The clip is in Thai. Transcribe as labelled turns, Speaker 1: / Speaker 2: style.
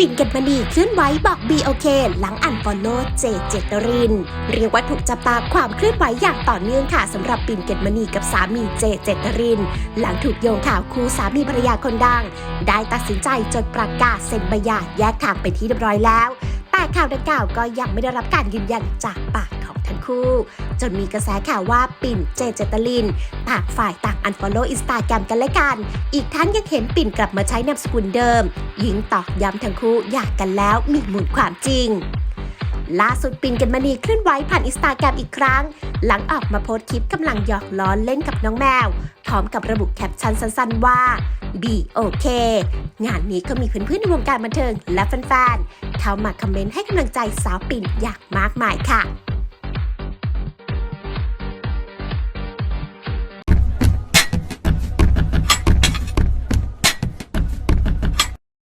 Speaker 1: ปิ่นเกตมณีเคลื่อนไหวบอก BOK หลังอันฟอลโล่เจเจตริน เรียกว่าถูกจับตาความเคลื่อนไหวอย่างต่อเนื่องค่ะสำหรับปิ่นเกตมณีกับสามีเจเจตริน หลังถูกโยงข่าวคู่สามีภรรยาคนดัง ได้ตัดสินใจจดประกาศเซ็นใบหย่าแยกทางเป็นที่เรียบร้อยแล้ว แต่ข่าวดังกล่าวก็ยังไม่ได้รับการยืนยันจากปาก ทั้งคู่ จนมีกระแสข่าวว่าปิ่นเจเจตลินต่างฝ่ายต่างอันฟอลโล่อินสตาแกรมกันและกัน อีกทั้งยังเห็นปิ่นกลับมาใช้นามสกุลเดิมยิงตอกย้ำทั้งคู่อยากกันแล้วมีมูลความจริงล่าสุดปิ่นกันมณีเคลื่อนไหวผ่านอินสตาแกรมอีกครั้ง หลังออกมาโพสต์คลิปกำลังหยอกล้อเล่นกับน้องแมว พร้อมกับระบุแคปชั่นสั้นๆว่า be okay งานนี้ก็มีเพื่อนๆในวงการบันเทิงและแฟนๆเข้ามาคอมเมนต์ให้กำลังใจสาวปิ่นอย่างมากมายค่ะ